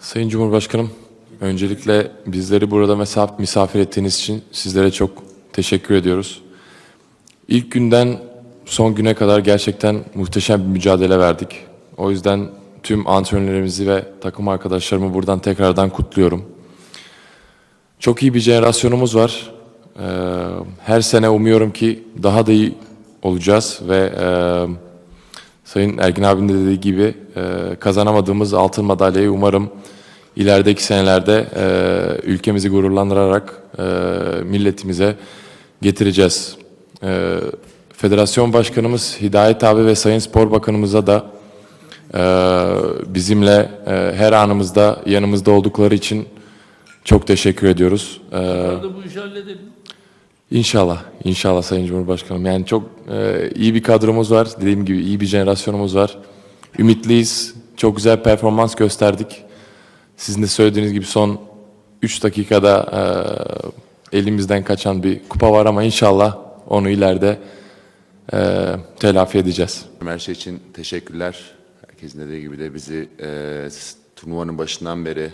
Sayın Cumhurbaşkanım, öncelikle bizleri burada misafir ettiğiniz için sizlere çok teşekkür ediyoruz. İlk günden son güne kadar gerçekten muhteşem bir mücadele verdik. O yüzden tüm antrenörlerimizi ve takım arkadaşlarımı buradan tekrardan kutluyorum. Çok iyi bir jenerasyonumuz var. Ee, her sene umuyorum ki daha da iyi olacağız ve e, Sayın Ergin abinin de dediği gibi e, kazanamadığımız altın madalyayı umarım ilerideki senelerde e, ülkemizi gururlandırarak e, milletimize getireceğiz. E, Federasyon Başkanımız Hidayet abi ve Sayın Spor Bakanımıza da e, bizimle e, her anımızda yanımızda oldukları için çok teşekkür ediyoruz. E, bu işi halledelim. İnşallah, inşallah Sayın Cumhurbaşkanım. Yani çok e, iyi bir kadromuz var. Dediğim gibi iyi bir jenerasyonumuz var. Ümitliyiz. Çok güzel performans gösterdik. Sizin de söylediğiniz gibi son 3 dakikada e, elimizden kaçan bir kupa var ama inşallah onu ileride e, telafi edeceğiz. Her şey için teşekkürler. Herkesin dediği gibi de bizi e, turnuvanın başından beri,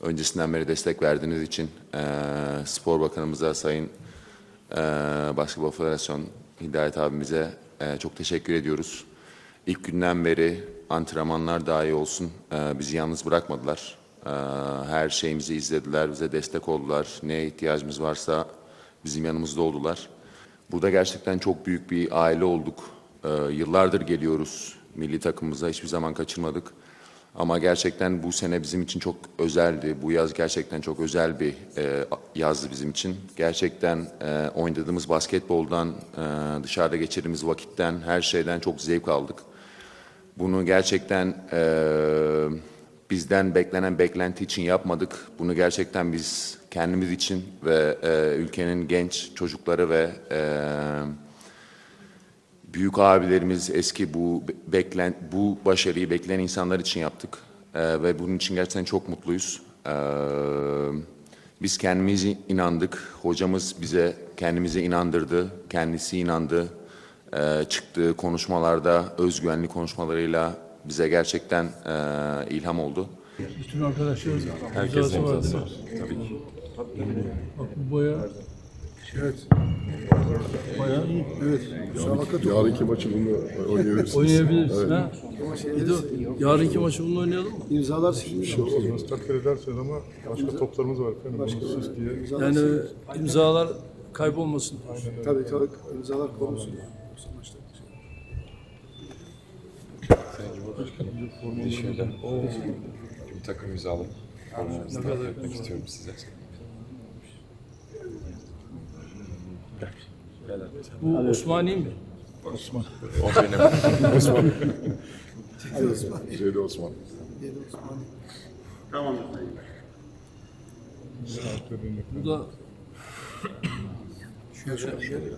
öncesinden beri destek verdiğiniz için e, Spor Bakanımıza, Sayın e, Basketbol Federasyon Hidayet abimize e, çok teşekkür ediyoruz. İlk günden beri antrenmanlar dahi olsun e, bizi yalnız bırakmadılar. E, her şeyimizi izlediler, bize destek oldular. Neye ihtiyacımız varsa bizim yanımızda oldular. Burada gerçekten çok büyük bir aile olduk. Ee, yıllardır geliyoruz milli takımımıza hiçbir zaman kaçırmadık. Ama gerçekten bu sene bizim için çok özeldi. Bu yaz gerçekten çok özel bir e, yazdı bizim için. Gerçekten e, oynadığımız basketboldan, e, dışarıda geçirdiğimiz vakitten, her şeyden çok zevk aldık. Bunu gerçekten eee, bizden beklenen beklenti için yapmadık. Bunu gerçekten biz kendimiz için ve eee, ülkenin genç çocukları ve eee, büyük abilerimiz eski bu be- beklen bu başarıyı bekleyen insanlar için yaptık. Eee, ve bunun için gerçekten çok mutluyuz. Eee, biz kendimize inandık. Hocamız bize kendimize inandırdı. Kendisi inandı. Eee, çıktığı konuşmalarda özgüvenli konuşmalarıyla bize gerçekten eee, ilham oldu. Bütün arkadaşlarımız Herkes imzası var. Tabii ki. Bak bu boya Evet. bayağı iyi. Evet. Müsabaka Yarınki maçı bunu oynayabilirsiniz. Oynayabiliriz. Ha? Bir de yarınki maçı bununla oynayalım mı? İmzalar silinmiş olsun. Olmaz takdir ederseniz ama başka toplarımız var efendim. Bunu süs diye. Yani imzalar kaybolmasın. Tabii tabii imzalar korunsun. Şöyle bir takım imzalı. Formanızı takdim etmek istiyorum size. Bu Osmani mi? Osman. O benim. Osman. Cedi Osman. Cedi Osman. Tamam efendim. Bu da şöyle şöyle.